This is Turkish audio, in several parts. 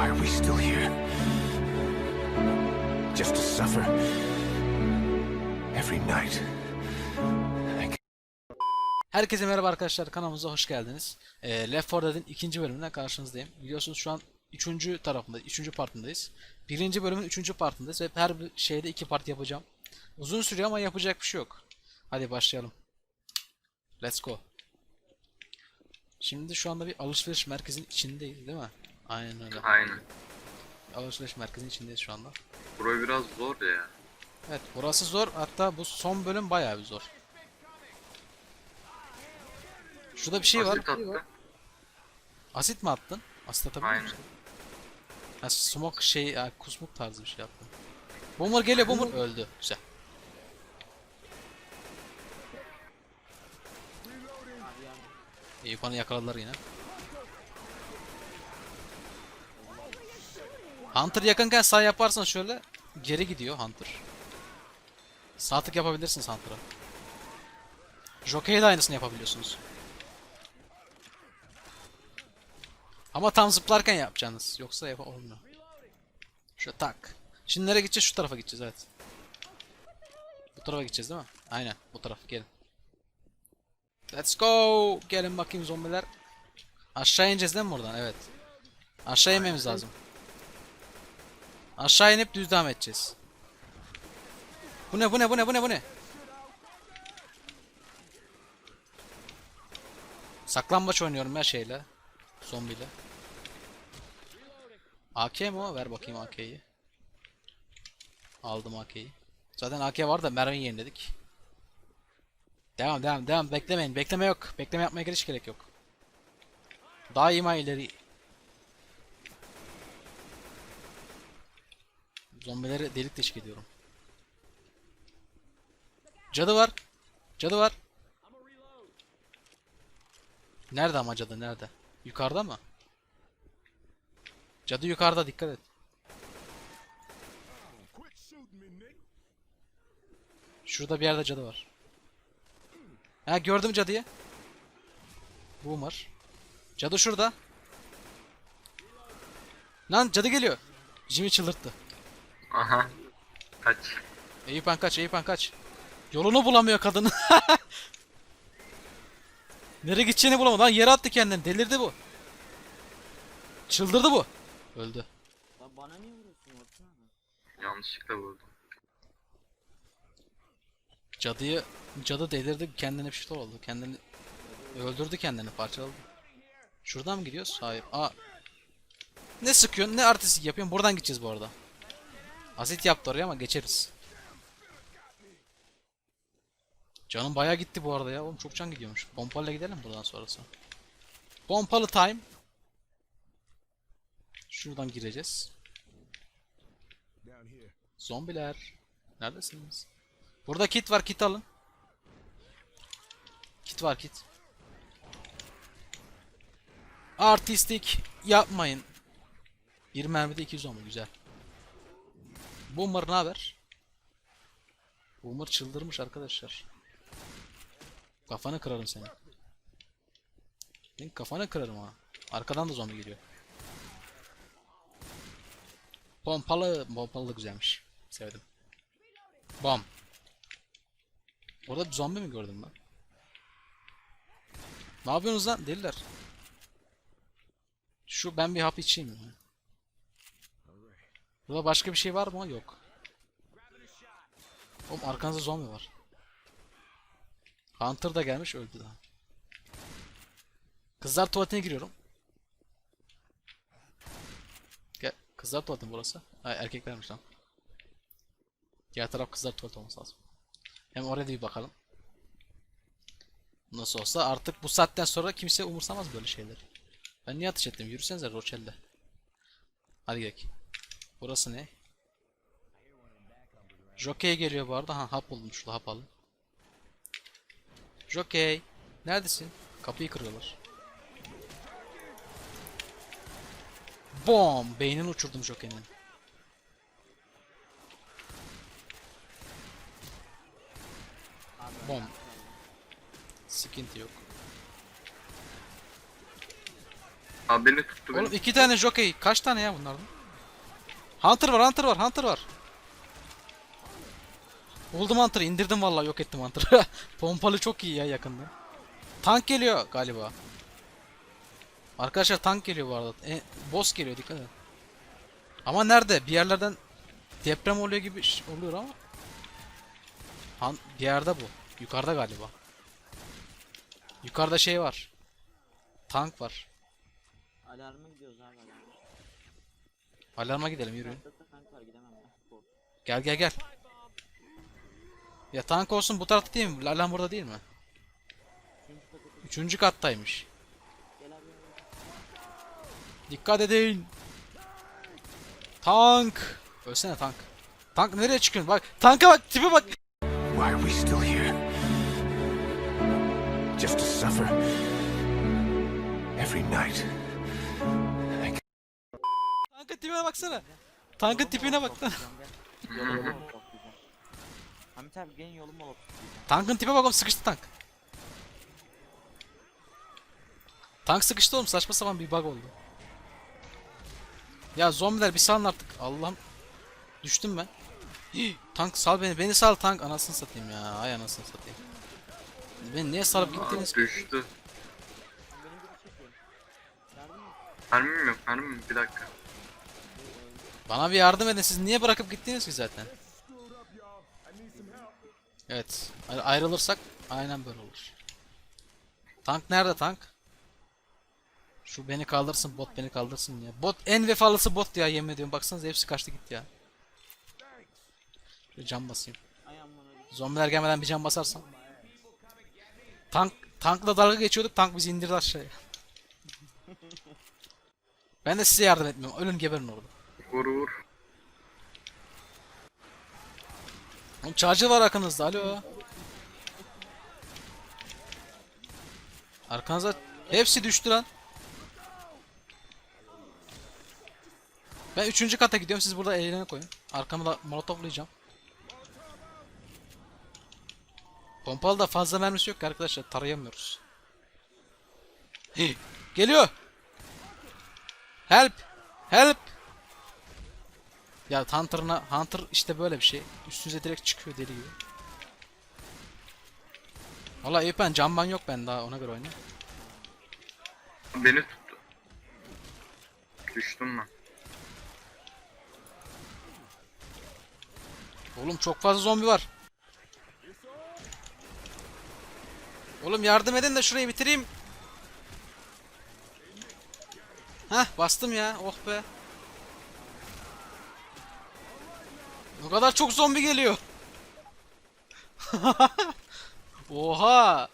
Why are we still here? Just to suffer? Every night. Herkese merhaba arkadaşlar kanalımıza hoş geldiniz. Ee, Left 4 Dead'in ikinci bölümüne karşınızdayım. Biliyorsunuz şu an üçüncü tarafında, üçüncü partındayız. Birinci bölümün üçüncü partındayız ve her şeyde iki part yapacağım. Uzun sürüyor ama yapacak bir şey yok. Hadi başlayalım. Let's go. Şimdi şu anda bir alışveriş merkezinin içindeyiz değil mi? Aynen öyle. Aynen. Alışveriş merkezinin içindeyiz şu anda. Burası biraz zor ya. Evet burası zor hatta bu son bölüm bayağı bir zor. Şurada bir şey var. Asit attı. Asit mi attın? Asit atabiliyor musun? Ha smoke şey, ya, kusmuk tarzı bir şey yaptım. Boomer geliyor, Boomer öldü. Güzel. Eyüphan'ı yakaladılar yine. Hunter yakınken sağ yaparsan şöyle geri gidiyor Hunter. Sağ tık yapabilirsiniz Hunter'a. Jockey'e de aynısını yapabiliyorsunuz. Ama tam zıplarken yapacaksınız. Yoksa yap olmuyor. Şu tak. Şimdi nereye gideceğiz? Şu tarafa gideceğiz evet. Bu tarafa gideceğiz değil mi? Aynen bu taraf gelin. Let's go. Gelin bakayım zombiler. Aşağı ineceğiz değil mi buradan? Evet. Aşağı inmemiz lazım. Aşağı inip düz devam edeceğiz. Bu ne bu ne bu ne bu ne bu ne? Saklambaç oynuyorum ya şeyle. Zombiyle. AK mi o? Ver bakayım AK'yi. Aldım AK'yi. Zaten AK var da mermi yeniledik. Devam devam devam beklemeyin. Bekleme yok. Bekleme yapmaya hiç gerek yok. Daima ileri. Zombileri delik deşik ediyorum. Cadı var. Cadı var. Nerede ama cadı nerede? Yukarıda mı? Cadı yukarıda dikkat et. Şurada bir yerde cadı var. Ha gördüm cadıyı. Boomer. Cadı şurada. Lan cadı geliyor. Jimmy çıldırttı. Aha. Kaç. Eyüphan kaç, Eyüphan kaç. Yolunu bulamıyor kadın. Nereye gideceğini bulamadı. Lan yere attı kendini. Delirdi bu. Çıldırdı bu. Öldü. Lan bana niye vuruyorsun? Yanlışlıkla vurdum. Cadıyı cadı delirdi kendine bir şey oldu. Kendini öldürdü kendini parçaladı. Şuradan mı gidiyoruz? Hayır. Aa. Ne sıkıyorsun? Ne artistik yapıyorsun? Buradan gideceğiz bu arada. Asit yaptı oraya ama geçeriz. Canım bayağı gitti bu arada ya. Oğlum çok can gidiyormuş. Pompayla gidelim buradan sonrası. Pompalı time. Şuradan gireceğiz. Zombiler. Neredesiniz? Burada kit var kit alın. Kit var kit. Artistik yapmayın. Bir mermide 200 olma güzel. Boomer ne haber? Boomer çıldırmış arkadaşlar. Kafanı kırarım seni. Ben kafanı kırarım ha. Arkadan da zombi geliyor. Pompalı, pompalı da güzelmiş. Sevdim. Bom. Orada bir zombi mi gördüm ben? Ne yapıyorsunuz lan deliler? Şu ben bir hap içeyim. Burada başka bir şey var mı? Yok. Oğlum arkanızda zombi var. Hunter da gelmiş öldü daha. Kızlar tuvaletine giriyorum. Gel. Kızlar tuvaleti burası. Ha erkeklermiş lan. Diğer taraf kızlar tuvalet olması lazım. Hem oraya da bir bakalım. Nasıl olsa artık bu saatten sonra kimse umursamaz böyle şeyleri. Ben niye ateş ettim? Yürüsenize Rochel'de. Hadi gidelim. Burası ne? Jockey geliyor bu arada. Ha hap buldum şurada hap alın. Jockey. Neredesin? Kapıyı kırıyorlar. Bom! Beynini uçurdum Jockey'nin. Bom. Sıkıntı yok. Abi beni tuttu beni. Oğlum iki tane jockey. Kaç tane ya bunlardan? Hunter var, Hunter var, Hunter var. Buldum Hunter'ı, indirdim vallahi yok ettim Hunter'ı. Pompalı çok iyi ya yakında. Tank geliyor galiba. Arkadaşlar tank geliyor bu arada. E, boss geliyor dikkat edin. Ama nerede? Bir yerlerden deprem oluyor gibi oluyor ama. Han bir yerde bu. Yukarıda galiba. Yukarıda şey var. Tank var. Alarma gidiyoruz abi alarma. Gidelim. Kork. Gel gel gel. Ya tank olsun bu tarafta değil mi? Alarm burada değil mi? Üçüncü kattaymış. Dikkat edin. Tank. Ölsene tank. Tank nereye çıkıyorsun? Bak tanka bak tipe bak. Why are we still here? Just to suffer? Every night. I Tanka tipine baksana. Tankın tipine bak lan. Hamit abi gelin yolu molotoflayacağım. Tankın tipe bak oğlum sıkıştı tank. Tank sıkıştı oğlum saçma sapan bir bug oldu. Ya zombiler bir salın artık. Allah'ım. Düştüm ben. Hii, tank sal beni. Beni sal tank. Anasını satayım ya. Ay anasını satayım. Beni niye salıp gittiniz? Düştü. Mermim yok mermim bir dakika. Bana bir yardım edin. Siz niye bırakıp gittiniz ki zaten? Evet. Ay- Ayrılırsak aynen böyle olur. Tank nerede tank? Şu beni kaldırsın bot beni kaldırsın ya. Bot en vefalısı bot ya yemin ediyorum. Baksanıza hepsi kaçtı gitti ya. Şöyle cam basayım. Zombiler gelmeden bir cam basarsam. Tank tankla dalga geçiyorduk. Tank bizi indirdi aşağıya. Ben de size yardım etmiyorum. Ölün geberin orada. Vur vur. Oğlum charger var arkanızda. Alo. Arkanızda hepsi düştü lan. Ben üçüncü kata gidiyorum. Siz burada eğlene koyun. Arkamı da molotoflayacağım. Pompalı da fazla mermisi yok ki arkadaşlar. Tarayamıyoruz. Hih, Geliyor. Help. Help. Ya Hunter'ına Hunter işte böyle bir şey. Üstünüze direkt çıkıyor deli gibi. Valla iyi ben camban yok ben daha ona göre oyna. Beni tuttu. Düştüm ben. Oğlum çok fazla zombi var. Oğlum yardım edin de şurayı bitireyim. Hah bastım ya oh be. O kadar çok zombi geliyor. Oha.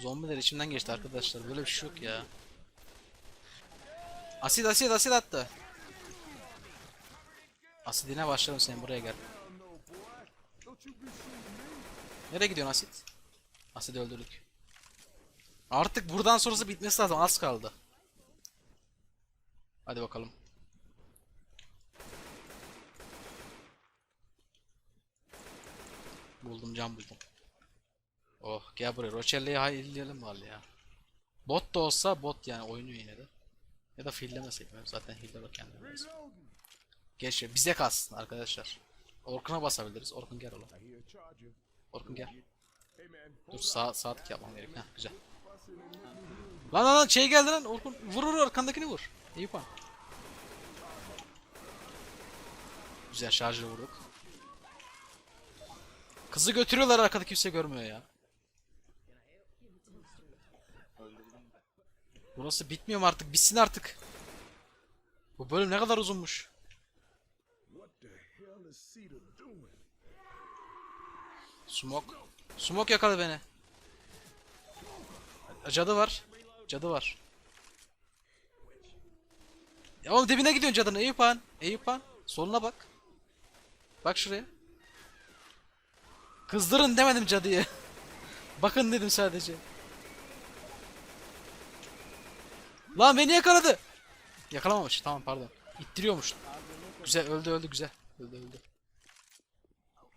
Zombiler içimden geçti arkadaşlar. Böyle bir şey yok ya. Asit asit asit attı. Asidine başlarım senin buraya gel. Nereye gidiyorsun Asit? Asid'i öldürdük. Artık buradan sonrası bitmesi lazım. Az kaldı. Hadi bakalım. Buldum cam buldum. Oh gel buraya. Rocelle'yi hayırlayalım bari ya. Bot da olsa bot yani oynuyor yine de. Ya da fillemesek mi? Zaten hile var kendine. Geç ya, bize kalsın arkadaşlar. Orkun'a basabiliriz. Orkun gel oğlum. Orkun gel. Dur sağ tık yapmam gerek. Heh, güzel. Lan lan lan şey geldi lan Orkun vur vur arkandakini vur. Puan. Güzel şarjı vurduk. Kızı götürüyorlar arkada kimse görmüyor ya. Burası bitmiyor mu artık? Bitsin artık. Bu bölüm ne kadar uzunmuş. Smoke. Smoke yakaladı beni. Cadı var. Cadı var. Ya oğlum dibine gidiyorsun cadının. Eyüp Han. Eyüp. Soluna bak. Bak şuraya. Kızdırın demedim cadıyı. Bakın dedim sadece. Lan beni yakaladı. Yakalamamış. Tamam pardon. İttiriyormuş. Güzel öldü öldü güzel. Öldü öldü.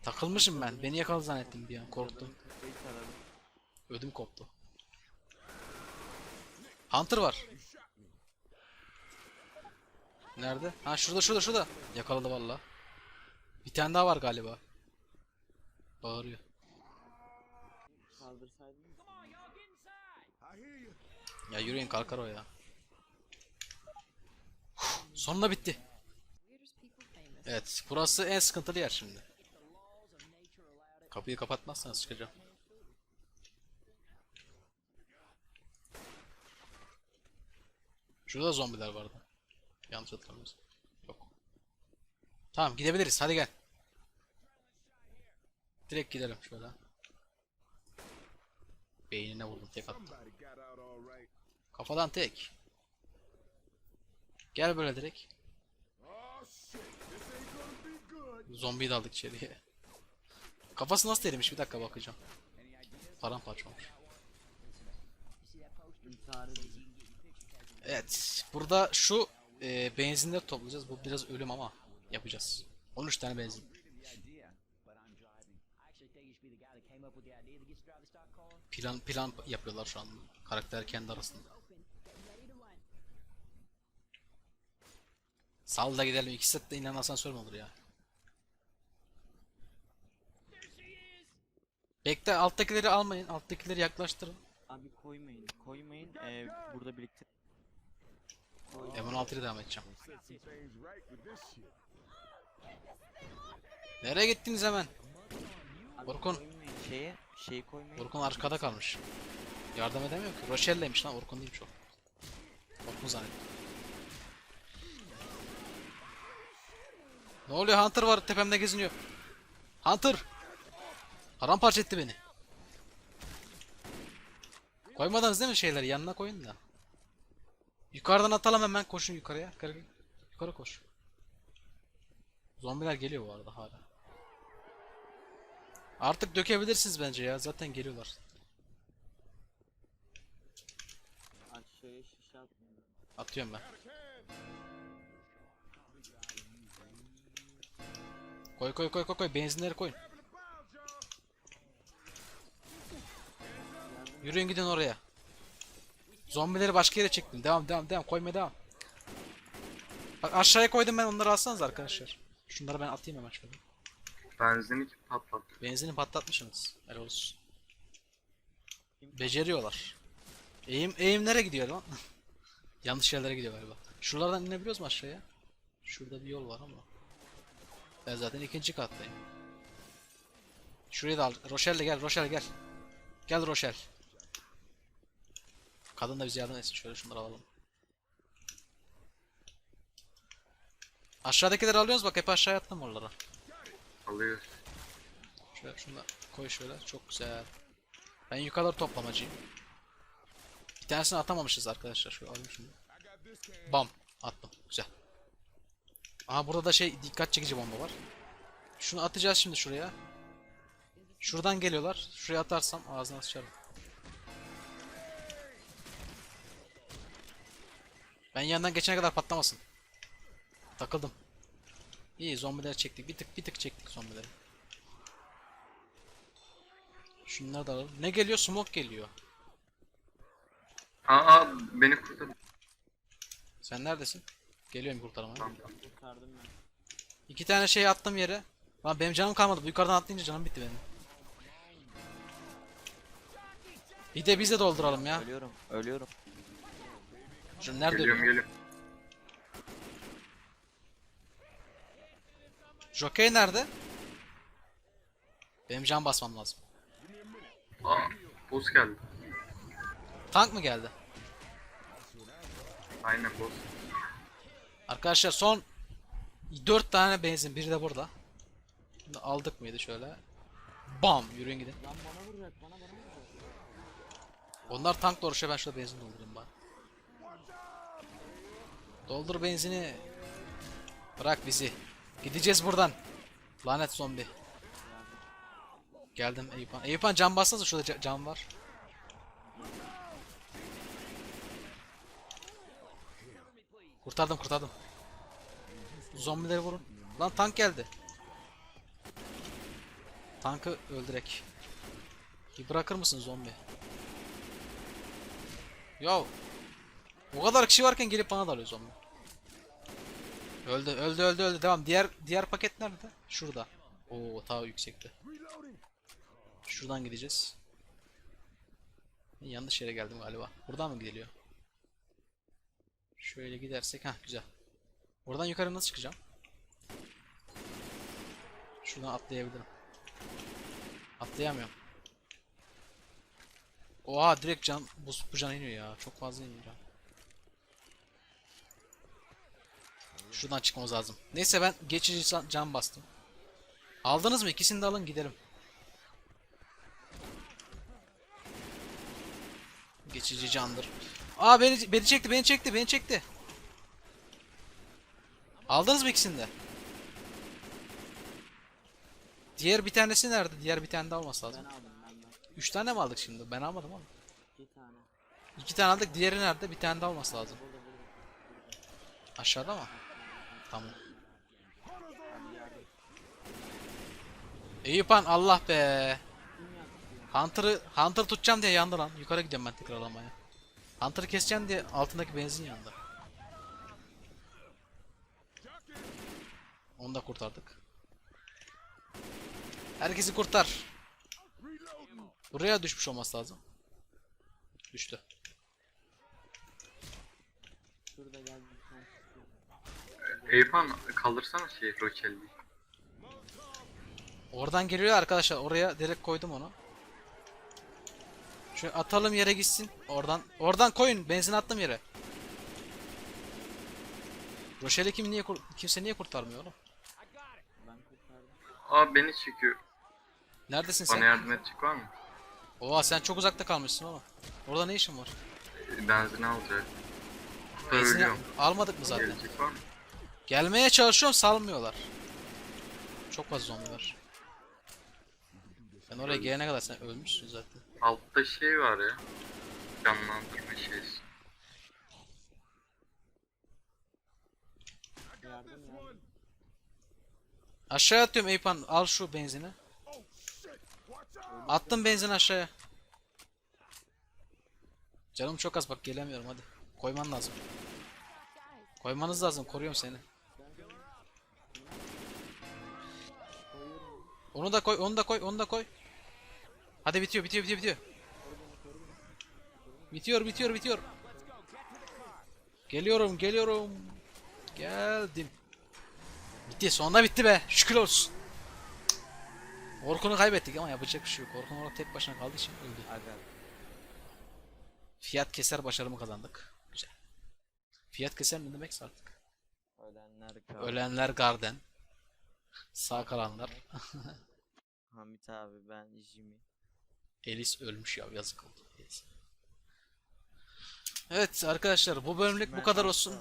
Takılmışım ben. Beni yakaladı zannettim bir an. Korktum. Ödüm koptu. Hunter var. Nerede? Ha şurada şurada şurada. Yakaladı valla. Bir tane daha var galiba. Bağırıyor. Kaldırsaydınız. Ya yürüyün kalkar o ya. Sonunda bitti. Evet burası en sıkıntılı yer şimdi. Kapıyı kapatmazsanız çıkacağım. Şurada zombiler vardı. Yanlış hatırlamıyorsam. Yok. Tamam gidebiliriz hadi gel. Direkt gidelim şöyle. Beynine vurdum tek attım. Kafadan tek. Gel böyle direkt. Zombiyi de aldık içeriye. Kafası nasıl erimiş bir dakika bakacağım. Paramparça olmuş. Evet. Burada şu e, benzinleri toplayacağız. Bu biraz ölüm ama yapacağız. 13 tane benzin. Plan plan yapıyorlar şu an. Karakter kendi arasında. Sal da gidelim. İki set de inen asansör mü olur ya? Bekle alttakileri almayın. Alttakileri yaklaştırın. Abi koymayın. Koymayın. Ee, burada birlikte. M16 ile devam edeceğim. Nereye gittiniz hemen? Orkun. Koymayın şeye. Şeyi koymayın. Orkun arkada kalmış. Yardım edemiyor ki. Rochelle'ymiş lan Orkun değilmiş o. Orkun zannettim. Ne oluyor Hunter var tepemde geziniyor. Hunter! Paramparça etti beni. Koymadınız değil mi şeyleri yanına koyun da. Yukarıdan atalım hemen koşun yukarıya. Yukarı, yukarı koş. Zombiler geliyor bu arada hala. Artık dökebilirsiniz bence ya zaten geliyorlar. Aşağıya şişe. Atıyorum ben. Koy koy koy koy koy benzinleri koyun. Yürüyün gidin oraya. Zombileri başka yere çektim. Devam devam devam koyma devam. Bak aşağıya koydum ben onları alsanız arkadaşlar. Şunları ben atayım hemen şöyle. Benzini kim patlattı? Benzini patlatmışsınız. Helal olsun. Beceriyorlar. Eğim, eğimlere gidiyor lan. Yanlış yerlere gidiyor galiba. Şuralardan inebiliyoruz mu aşağıya? Şurada bir yol var ama. Ben zaten ikinci kattayım. Şurayı da al. Rochelle gel, Rochelle gel. Gel Rochelle. Kadın da bize yardım etsin. Şöyle şunları alalım. Aşağıdakileri alıyoruz bak hep aşağıya attım oralara. Alıyoruz. Şöyle şunu koy şöyle. Çok güzel. Ben yukarıları toplamacıyım. Bir tanesini atamamışız arkadaşlar. Şöyle alayım şunu. Bam. Attım. Güzel. Aha burada da şey dikkat çekici bomba var. Şunu atacağız şimdi şuraya. Şuradan geliyorlar. Şuraya atarsam ağzına sıçarım. Ben yandan geçene kadar patlamasın. Takıldım. İyi zombileri çektik. Bir tık bir tık çektik zombileri. Şunları da alalım. Ne geliyor? Smoke geliyor. Aa beni kurtar. Sen neredesin? Geliyorum kurtarmaya. Tamam. Kurtardım ben. İki tane şey attım yere. Lan benim canım kalmadı. Bu yukarıdan atlayınca canım bitti benim. Bir de biz de dolduralım ya. Ölüyorum. Ölüyorum. Şu nerede Geliyorum ölüyor? geliyorum. Jockey nerede? Benim can basmam lazım. Aa boss geldi. Tank mı geldi? Aynen boss. Arkadaşlar son 4 tane benzin. Biri de burada. Bunu aldık mıydı şöyle? Bam! Yürüyün gidin. Lan bana vuracak. Bana bana vuracak. Onlar tank uğraşıyor ben şurada benzin doldurayım bari. Doldur benzini. Bırak bizi. Gideceğiz buradan. Lanet zombi. Geldim Eyüphan. Eyüphan cam bassanıza şurada ca- cam var. Kurtardım kurtardım. Zombileri vurun. Lan tank geldi. Tankı öldürek. Bir bırakır mısın zombi? Ya o kadar kişi varken gelip bana dalıyor zombi. Öldü öldü öldü öldü devam. Diğer diğer paket nerede? Şurada. Oo ta yüksekte. Şuradan gideceğiz. Yanlış yere geldim galiba. Buradan mı gidiliyor? Şöyle gidersek ha güzel. Buradan yukarı nasıl çıkacağım? Şuradan atlayabilirim. Atlayamıyorum. Oha direkt can bu, bu can iniyor ya. Çok fazla iniyor can. Şuradan çıkmamız lazım. Neyse ben geçici can- bastım. Aldınız mı? İkisini de alın gidelim. Geçici candır. Aa beni beni çekti, beni çekti, beni çekti. Aldınız mı ikisini de? Diğer bir tanesi nerede? Diğer bir tane daha olması lazım. Ben aldım ben. Üç tane mi aldık şimdi? Ben almadım ama. İki tane. İki tane aldık. Diğeri nerede? Bir tane daha olması lazım. Aşağıda mı? Yardım. Eyüpan Allah be. Hunter'ı Hunter tutacağım diye yandı lan. Yukarı gidiyorum ben tekrar alamaya. Hunter'ı keseceğim diye altındaki benzin yandı. Onu da kurtardık. Herkesi kurtar. Buraya düşmüş olması lazım. Düştü. Şurada geldi. Eyüphan kaldırsana şey Roçelli. Oradan geliyor arkadaşlar. Oraya direkt koydum onu. Şu atalım yere gitsin. Oradan oradan koyun. Benzin attım yere. Roşel'i kim niye kimse niye kurtarmıyor oğlum? Ben kurtardım. Aa beni çekiyor. Neredesin Bana sen? yardım edecek var mı? Oha sen çok uzakta kalmışsın oğlum. Orada ne işin var? Benzin alacak. Ölüyorum. almadık mı zaten? Gelecek var mı? Gelmeye çalışıyorum salmıyorlar. Çok fazla zombi var. Ben oraya gelene kadar sen ölmüşsün zaten. Altta şey var ya. Canlandırma şeysi. Aşağıya atıyorum Eyüpan al şu benzini. Attım benzin aşağıya. Canım çok az bak gelemiyorum hadi. Koyman lazım. Koymanız lazım koruyorum seni. Onu da koy onu da koy onu da koy. Hadi bitiyor bitiyor bitiyor bitiyor. Bitiyor bitiyor bitiyor. Geliyorum geliyorum. Geldim. Bitti sonunda bitti be. Şükür olsun. Orkun'u kaybettik ama yapacak bir şey yok. Orkun orada tek başına kaldığı için öldü. Aga. Fiyat keser başarımı kazandık. Güzel. Fiyat keser ne demekse artık. Ölenler kaldı. Ölenler garden. Sağ kalanlar. Hamit abi ben Jimmy. Elis ölmüş ya yazık oldu. Elis. Evet arkadaşlar bu bölümlük bu kadar olsun.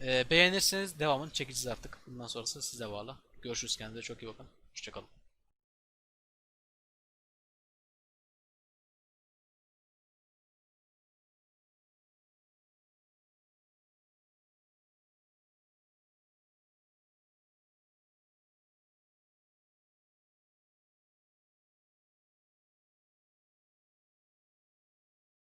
Ee, beğenirseniz devamını çekeceğiz artık. Bundan sonrası size bağlı. Görüşürüz kendinize çok iyi bakın. Hoşçakalın.